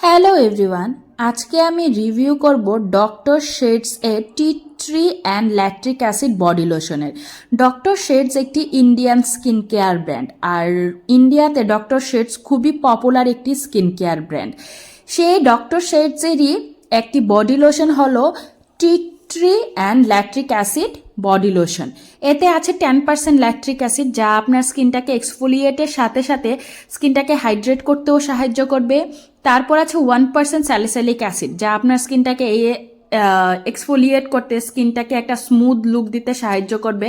Hello everyone, আজকে আমি review করব ডক্টর শেডস এর tea tree and lactic acid body লোশনের। Doctor Sheth's একটি ইন্ডিয়ান স্কিন কেয়ার ব্র্যান্ড, আর ইন্ডিয়াতে ডক্টর শেডস খুবই পপুলার একটি স্কিন কেয়ার ব্র্যান্ড। সেই ডক্টর শেডসেরই একটি বডি লোশন হলো tea tree and lactic acid body lotion এতে আছে টেন পার্সেন্ট ল্যাকট্রিক অ্যাসিড যা আপনার স্কিনটাকে এক্সফোলিয়েটের সাথে সাথে স্কিনটাকে হাইড্রেট করতেও সাহায্য করবে। তারপর আছে ওয়ান পার্সেন্ট স্যালিসালিক অ্যাসিড যা আপনার স্কিনটাকে এই এক্সফোলিয়েট করতে, স্কিনটাকে একটা স্মুথ লুক দিতে সাহায্য করবে।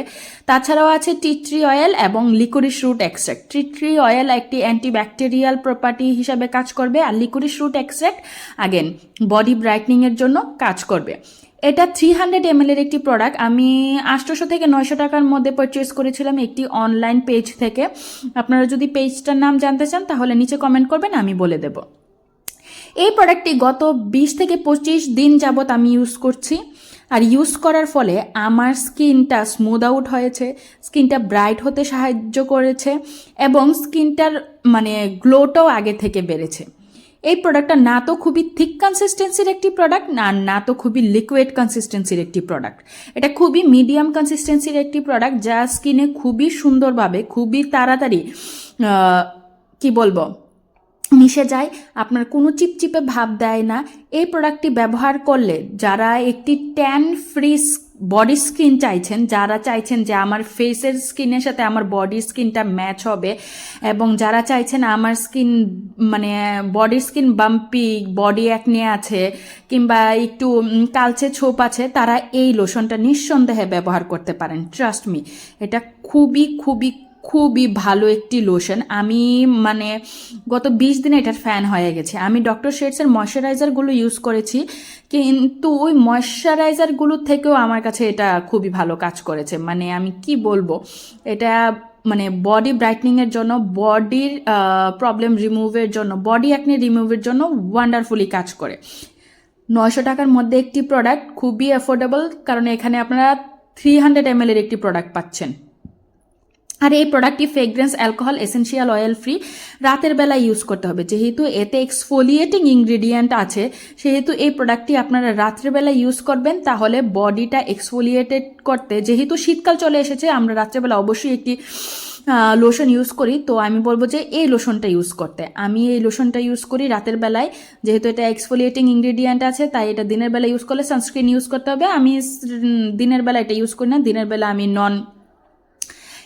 তাছাড়াও আছে টিট্রি অয়েল এবং licorice root extract tea tree oil একটি অ্যান্টিব্যাকটেরিয়াল প্রপার্টি হিসাবে কাজ করবে আর licorice root extract again body ব্রাইটনিংয়ের জন্য কাজ করবে। এটা থ্রি হান্ড্রেড এম এর একটি প্রোডাক্ট আমি আটশোশো থেকে নয়শো টাকার মধ্যে পারচেস করেছিলাম একটি অনলাইন পেজ থেকে। আপনারা যদি পেজটার নাম জানতে চান, তাহলে নিচে কমেন্ট করবেন, আমি বলে দেবো। এই প্রোডাক্টটি গত বিশ থেকে পঁচিশ দিন যাবৎ আমি ইউজ করছি। আর ইউজ করার ফলে আমার স্কিনটা স্মুথ আউট হয়েছে স্কিনটা ব্রাইট হতে সাহায্য করেছে, এবং স্কিনটার মানে গ্লোটাও আগে থেকে বেড়েছে। এই প্রোডাক্টটা না তো খুবই থিক কনসিস্টেন্সির একটি প্রোডাক্ট না না তো খুবই লিকুইড কনসিস্টেন্সির একটি প্রোডাক্ট এটা খুবই মিডিয়াম কনসিস্টেন্সির একটি প্রোডাক্ট যা স্কিনে খুবই সুন্দরভাবে, খুবই তাড়াতাড়ি কি বলব, মিশে যায়, আপনার কোনো চিপচিপে ভাব দেয় না। এই প্রোডাক্টটি ব্যবহার করলে যারা একটি ট্যান ফ্রি বডি স্কিন চাইছেন, যারা চাইছেন যে আমার ফেসের স্কিনের সাথে আমার বডি স্কিনটা ম্যাচ হবে এবং যারা চাইছেন আমার স্কিন মানে body skin bumpy body acne আছে কিংবা একটু কালচে ছোপ আছে, তারা এই লোশনটা নিঃসন্দেহে ব্যবহার করতে পারেন। ট্রাস্ট মি এটা খুবই খুবই খুবই ভালো একটি লোশন আমি মানে গত বিশ দিনে এটার ফ্যান হয়ে গেছে। আমি ডক্টর শেডসের ময়শ্চারাইজারগুলো ইউজ করেছি, কিন্তু ওই ময়শ্চারাইজারগুলোর থেকেও আমার কাছে এটা খুবই ভালো কাজ করেছে। মানে আমি কি বলব, এটা মানে বডি ব্রাইটনিংয়ের জন্য বডির প্রবলেম রিমুভের জন্য বডি অ্যাকনি রিমুভের জন্য ওয়ান্ডারফুলি কাজ করে। নয়শো টাকার মধ্যে একটি প্রোডাক্ট খুবই অ্যাফোর্ডেবল কারণ এখানে আপনারা থ্রি হান্ড্রেড এম এর একটি প্রোডাক্ট পাচ্ছেন। আর এই প্রোডাক্টটি fragrance alcohol essential oil free রাতের বেলা ইউজ করতে হবে। যেহেতু এতে এক্সফোলিয়েটিং ইনগ্রিডিয়েন্ট আছে, সেহেতু এই প্রোডাক্টটি আপনারা রাত্রেবেলা ইউজ করবেন, তাহলে বডিটা এক্সফোলিয়েটেড করতে, যেহেতু শীতকাল চলে এসেছে, আমরা রাত্রেবেলা অবশ্যই একটি লোশন ইউজ করি। তো আমি বলব যে এই লোশনটা ইউজ করতে। আমি এই লোশনটা ইউজ করি রাতের বেলায়। যেহেতু এটা এক্সফোলিয়েটিং ইনগ্রিডিয়েন্ট আছে, তাই এটা দিনের বেলা ইউজ করলে সানস্ক্রিন ইউজ করতে হবে। আমি দিনের বেলা এটা ইউজ করি না, দিনের বেলা আমি নন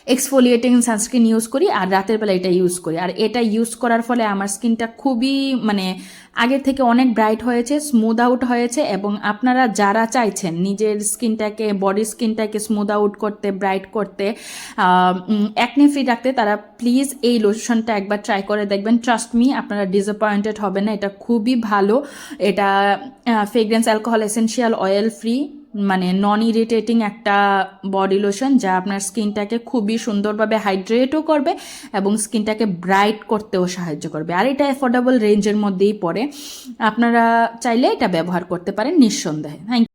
এক্সফোলিয়েটিং সানস্ক্রিন ইউজ করি আর রাতের বেলা এটা ইউজ করি। আর এটা ইউজ করার ফলে আমার স্কিনটা খুবই মানে আগের থেকে অনেক ব্রাইট হয়েছে স্মুথ আউট হয়েছে এবং আপনারা যারা চাইছেন নিজের স্কিনটাকে বডি স্কিনটাকে স্মুথ আউট করতে ব্রাইট করতে অ্যাকনে ফ্রি রাখতে, তারা প্লিজ এই লোশনটা একবার ট্রাই করে দেখবেন। ট্রাস্ট মি আপনারা ডিসঅ্যাপয়েন্টেড হবেন না, এটা খুবই ভালো। এটা fragrance alcohol essential oil free মানে নন ইরিটেটিং একটা বডি লোশন যা আপনার স্কিনটাকে খুবই সুন্দরভাবে হাইড্রেটও করবে এবং স্কিনটাকে ব্রাইট করতেও সাহায্য করবে। আর এটা অ্যাফোর্ডেবল রেঞ্জের মধ্যেই পড়ে। আপনারা চাইলে এটা ব্যবহার করতে পারেন নিঃসন্দেহে। থ্যাংক